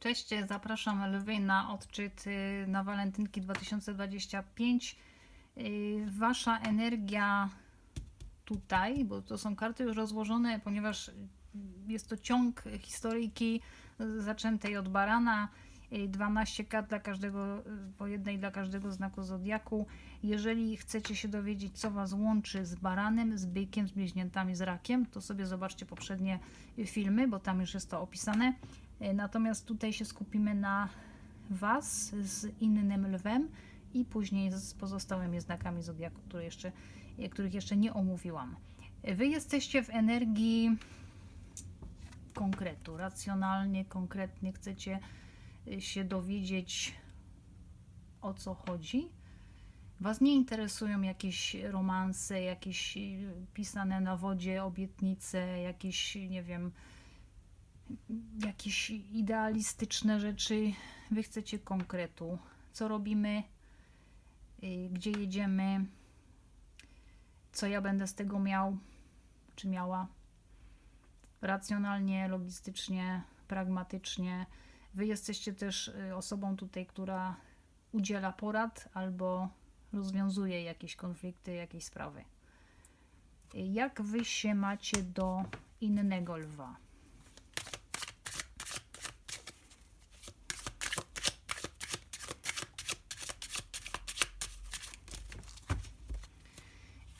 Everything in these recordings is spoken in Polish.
Cześć, zapraszam Lwy na odczyt y, na walentynki 2025. Y, Wasza energia tutaj, bo to są karty już rozłożone, ponieważ jest to ciąg historyjki y, zaczętej od barana. y, 12 kart dla każdego, y, po jednej dla każdego znaku zodiaku. Jeżeli chcecie się dowiedzieć, co Was łączy z baranem, z bykiem, z bliźniętami, z rakiem, to sobie zobaczcie poprzednie y, filmy, bo tam już jest to opisane. Y, Natomiast tutaj się skupimy na Was z innym lwem i później z pozostałymi znakami zodiaku, które jeszcze, y, których jeszcze nie omówiłam. Y, Wy jesteście w energii konkretu, racjonalnie, konkretnie chcecie się dowiedzieć o co chodzi. Was nie interesują jakieś romanse, jakieś pisane na wodzie obietnice, jakieś, nie wiem, jakieś idealistyczne rzeczy. Wy chcecie konkretu. Co robimy, y, gdzie jedziemy, co ja będę z tego miał, czy miała. Racjonalnie, logistycznie, pragmatycznie. Wy jesteście też y, osobą tutaj, która udziela porad albo rozwiązuje jakieś konflikty, jakieś sprawy. Y, Jak wy się macie do innego lwa?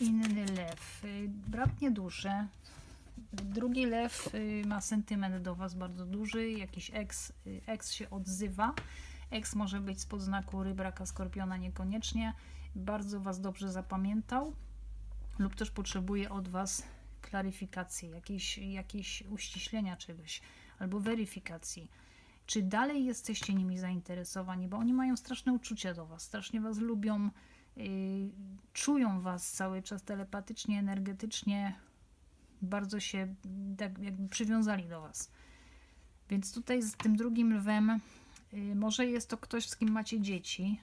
Inny lew. Y, Bratnie dusze. Drugi lew y, ma sentyment do Was bardzo duży. Jakiś ex, y, ex się odzywa. Ex może być spod znaku rybraka, skorpiona niekoniecznie. Bardzo Was dobrze zapamiętał lub też potrzebuje od Was klaryfikacji, jakiejś, jakiejś uściślenia czegoś albo weryfikacji. Czy dalej jesteście nimi zainteresowani, bo oni mają straszne uczucia do Was, strasznie Was lubią, czują Was cały czas telepatycznie, energetycznie, bardzo się tak jakby przywiązali do Was. Więc tutaj z tym drugim lwem, yy, może jest to ktoś, z kim macie dzieci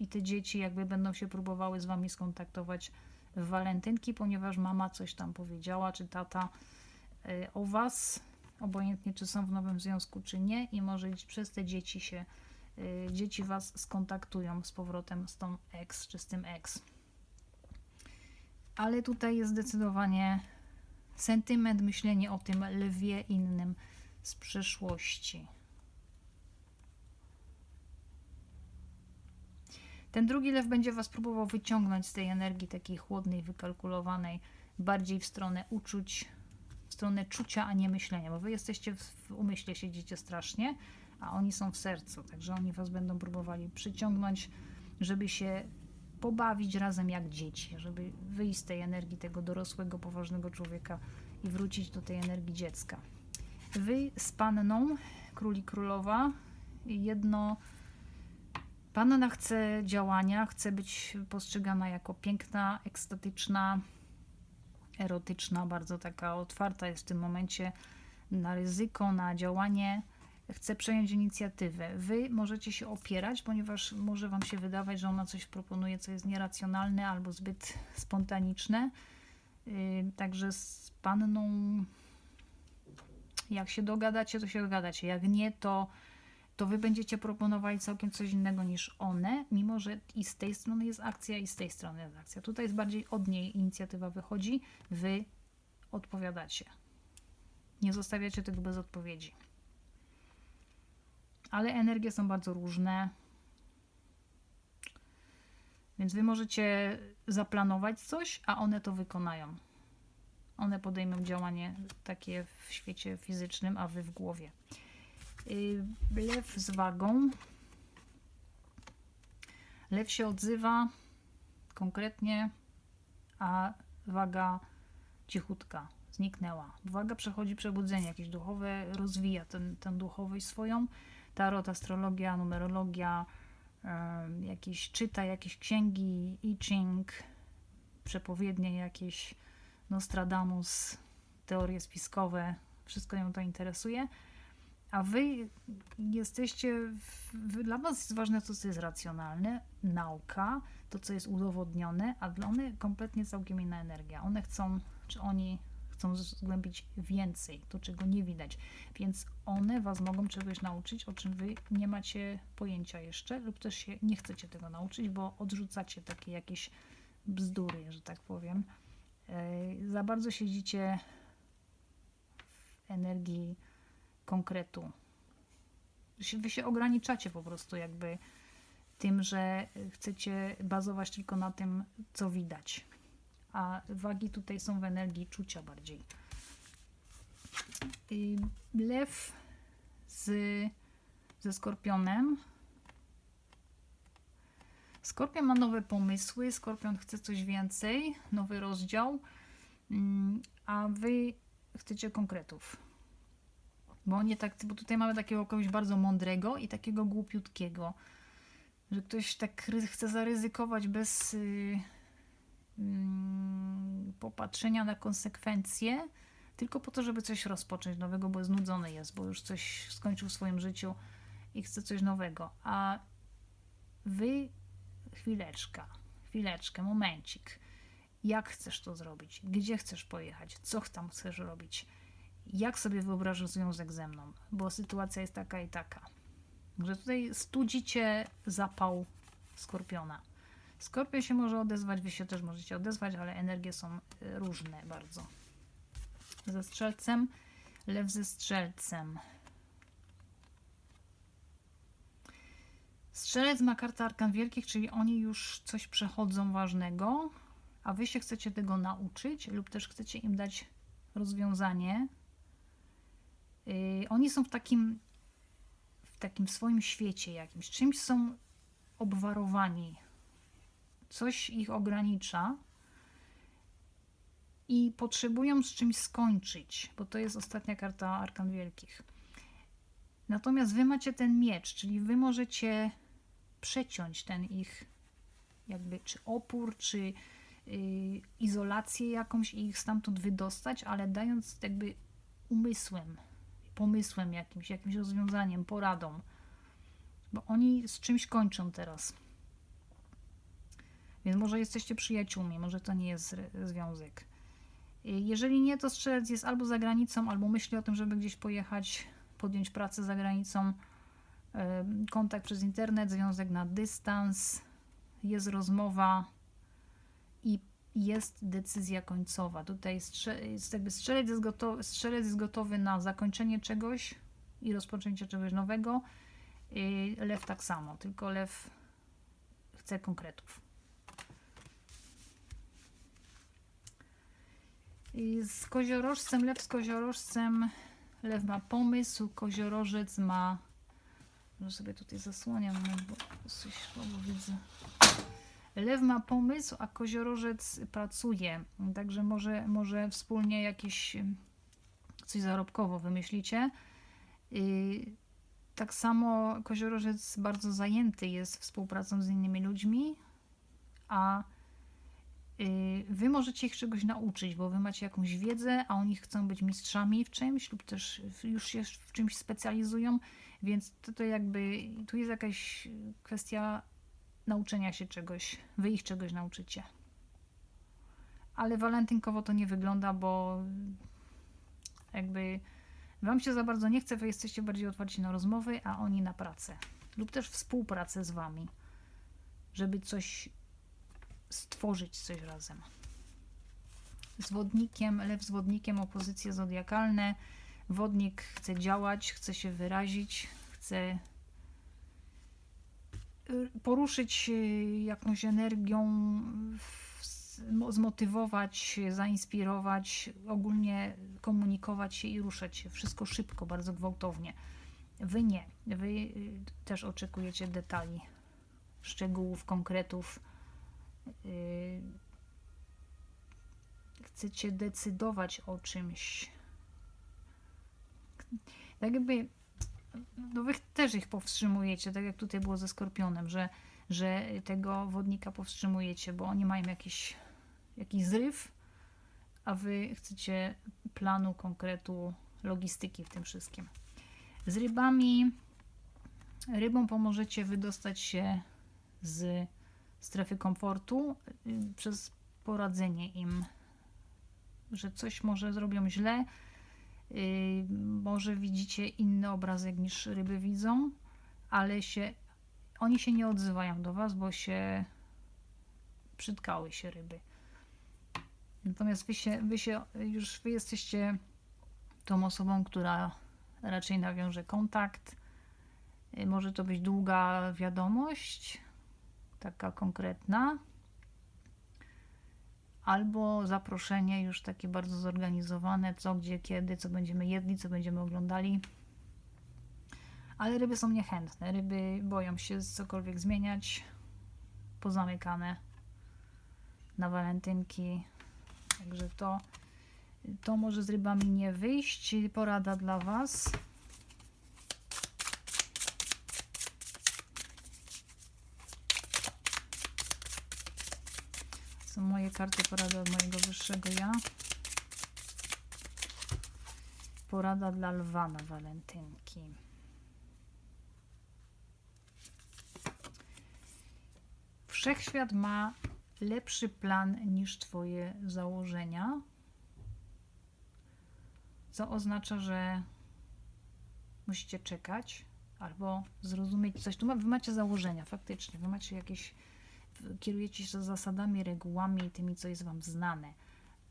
i te dzieci jakby będą się próbowały z Wami skontaktować w walentynki, ponieważ mama coś tam powiedziała, czy tata y, o Was, obojętnie czy są w nowym związku, czy nie, i może przez te dzieci się, y, dzieci Was skontaktują z powrotem z tą ex, czy z tym ex. Ale tutaj jest zdecydowanie sentyment, myślenie o tym lwie innym z przeszłości. Ten drugi lew będzie Was próbował wyciągnąć z tej energii takiej chłodnej, wykalkulowanej, bardziej w stronę uczuć, w stronę czucia, a nie myślenia, bo Wy jesteście w, w umyśle, siedzicie strasznie, a oni są w sercu, także oni Was będą próbowali przyciągnąć, żeby się pobawić razem jak dzieci, żeby wyjść z tej energii tego dorosłego, poważnego człowieka i wrócić do tej energii dziecka. Wy z panną, król i królowa, jedno Panna chce działania, chce być postrzegana jako piękna, ekstatyczna, erotyczna, bardzo taka otwarta jest w tym momencie na ryzyko, na działanie. Chce przejąć inicjatywę. Wy możecie się opierać, ponieważ może Wam się wydawać, że ona coś proponuje, co jest nieracjonalne albo zbyt spontaniczne. Yy, Także z panną, jak się dogadacie, to się dogadacie. Jak nie, to to wy będziecie proponowali całkiem coś innego niż one, mimo że i z tej strony jest akcja, i z tej strony jest akcja. Tutaj jest bardziej od niej inicjatywa wychodzi, wy odpowiadacie. Nie zostawiacie tego bez odpowiedzi. Ale energie są bardzo różne. Więc wy możecie zaplanować coś, a one to wykonają. One podejmą działanie takie w świecie fizycznym, a wy w głowie. Y, Lew z wagą. Lew się odzywa konkretnie, a waga cichutka zniknęła. Waga przechodzi przebudzenie jakieś duchowe, rozwija ten, ten duchowość swoją. Tarot, astrologia, numerologia, jakieś czyta, jakieś księgi, I Ching, przepowiednie jakieś, Nostradamus, teorie spiskowe, wszystko ją to interesuje. A wy jesteście, dla was jest ważne to, co jest racjonalne, nauka, to, co jest udowodnione, a dla one kompletnie całkiem inna energia. One chcą, czy oni chcą zgłębić więcej, to czego nie widać. Więc one Was mogą czegoś nauczyć, o czym Wy nie macie pojęcia jeszcze, lub też się nie chcecie tego nauczyć, bo odrzucacie takie jakieś bzdury, że tak powiem. Yy, Za bardzo siedzicie w energii konkretu. Wy się ograniczacie po prostu jakby tym, że chcecie bazować tylko na tym, co widać. A wagi tutaj są w energii czucia bardziej. Lew z, ze skorpionem. Skorpion ma nowe pomysły, Skorpion chce coś więcej, nowy rozdział, mm, a wy chcecie konkretów. Bo nie tak, bo tutaj mamy takiego kogoś bardzo mądrego i takiego głupiutkiego że ktoś tak chce zaryzykować bez y, popatrzenia na konsekwencje, tylko po to, żeby coś rozpocząć nowego, bo znudzony jest, bo już coś skończył w swoim życiu i chce coś nowego. A wy, chwileczka, chwileczkę, momencik. Jak chcesz to zrobić? Gdzie chcesz pojechać? Co tam chcesz robić? Jak sobie wyobrażasz związek ze mną? Bo sytuacja jest taka i taka że tutaj studzicie zapał skorpiona. Skorpion się może odezwać, wy się też możecie odezwać, ale energie są y, różne bardzo. Ze strzelcem, lew ze strzelcem. Strzelec ma kartę arkan wielkich, czyli oni już coś przechodzą ważnego, a wy się chcecie tego nauczyć lub też chcecie im dać rozwiązanie. Yy, oni są w takim w takim swoim świecie jakimś, czymś są obwarowani, coś ich ogranicza i potrzebują z czymś skończyć, bo to jest ostatnia karta Arkan Wielkich. Natomiast wy macie ten miecz, czyli wy możecie przeciąć ten ich jakby czy opór, czy yy, izolację jakąś i ich stamtąd wydostać, ale dając jakby umysłem, pomysłem jakimś, jakimś rozwiązaniem, poradą. Bo oni z czymś kończą teraz. Więc może jesteście przyjaciółmi, może to nie jest związek. Y, Jeżeli nie, to strzelec jest albo za granicą, albo myśli o tym, żeby gdzieś pojechać, podjąć pracę za granicą. Ym, Kontakt przez internet, związek na dystans, jest rozmowa i jest decyzja końcowa. Tutaj jest jakby strzelec, jest gotowy, strzelec jest gotowy na zakończenie czegoś i rozpoczęcie czegoś nowego. Yy, Lew tak samo, tylko lew chce konkretów. Z koziorożcem, lew z koziorożcem, lew ma pomysł, koziorożec ma. Może sobie tutaj zasłaniam, bo coś słabo widzę. Lew ma pomysł, a koziorożec pracuje. Także może, może wspólnie jakieś coś zarobkowo wymyślicie. Yy, tak samo koziorożec bardzo zajęty jest współpracą z innymi ludźmi, a wy możecie ich czegoś nauczyć, bo wy macie jakąś wiedzę, a oni chcą być mistrzami w czymś lub też już się w czymś specjalizują, więc to, to jakby tu jest jakaś kwestia nauczenia się czegoś, wy ich czegoś nauczycie. Ale walentynkowo to nie wygląda, bo jakby wam się za bardzo nie chce, wy jesteście bardziej otwarci na rozmowy, a oni na pracę. Lub też współpracę z wami, żeby coś stworzyć coś razem. Z wodnikiem, lew z wodnikiem, opozycje zodiakalne. Wodnik chce działać, chce się wyrazić, chce y, poruszyć jakąś energią, zmotywować, zainspirować, ogólnie komunikować się i ruszać się. Wszystko szybko, bardzo gwałtownie. Wy nie. Wy y, też oczekujecie detali, szczegółów, konkretów. Y, Chcecie decydować o czymś. Tak jakby no wy też ich powstrzymujecie, tak jak tutaj było ze Skorpionem, że, że tego wodnika powstrzymujecie, bo oni mają jakiś, jakiś zryw, a wy chcecie planu, konkretu, logistyki w tym wszystkim. Z rybami, rybom pomożecie wydostać się z strefy komfortu y, przez poradzenie im że coś może zrobią źle. Yy, może widzicie inny obrazek niż ryby widzą, ale się, oni się nie odzywają do Was, bo się przytkały się ryby. Natomiast wy się, wy się już wy jesteście tą osobą, która raczej nawiąże kontakt. Y, Może to być długa wiadomość, taka konkretna, albo zaproszenie już takie bardzo zorganizowane, co, gdzie, kiedy, co będziemy jedli, co będziemy oglądali. Ale ryby są niechętne, ryby boją się cokolwiek zmieniać, pozamykane na walentynki. Także to, to może z rybami nie wyjść. Porada dla Was. Są moje karty porady od mojego wyższego ja. Porada dla lwa na walentynki. Wszechświat ma lepszy plan niż Twoje założenia, co oznacza, że musicie czekać albo zrozumieć coś. Tu ma, wy macie założenia, faktycznie, wy macie jakieś, kierujecie się zasadami, regułami i tymi, co jest Wam znane,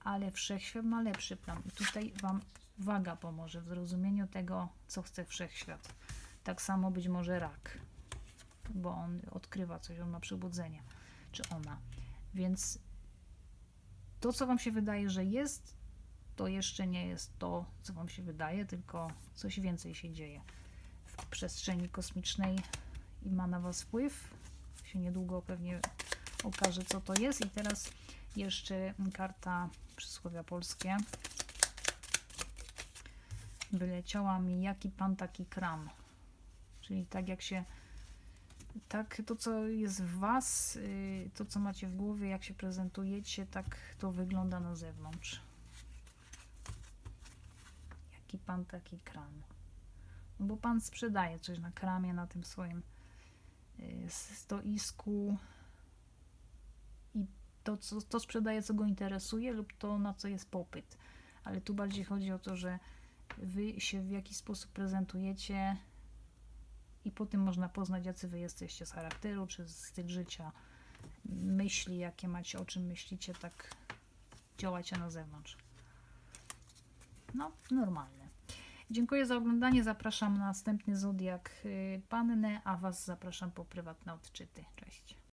ale wszechświat ma lepszy plan i tutaj Wam waga pomoże w zrozumieniu tego, co chce wszechświat. Tak samo być może rak, bo on odkrywa coś, on ma przebudzenie, czy ona. Więc to, co Wam się wydaje, że jest, to jeszcze nie jest to, co Wam się wydaje, tylko coś więcej się dzieje w przestrzeni kosmicznej i ma na Was wpływ. Się niedługo pewnie okaże, co to jest. I teraz jeszcze karta przysłowia polskie. Wyleciała mi jaki pan, taki kram. Czyli tak jak się tak to, co jest w Was, y, to, co macie w głowie, jak się prezentujecie, tak to wygląda na zewnątrz. Jaki pan, taki kram. Bo pan sprzedaje coś na kramie, na tym swoim stoisku i to, co, to sprzedaje, co go interesuje, lub to, na co jest popyt. Ale tu bardziej chodzi o to, że Wy się w jakiś sposób prezentujecie, i po tym można poznać, jacy wy jesteście z charakteru, czy z styl życia, myśli, jakie macie, o czym myślicie, tak działacie na zewnątrz. No, normalne. Dziękuję za oglądanie. Zapraszam na następny zodiak y, Pannę, a Was zapraszam po prywatne odczyty. Cześć.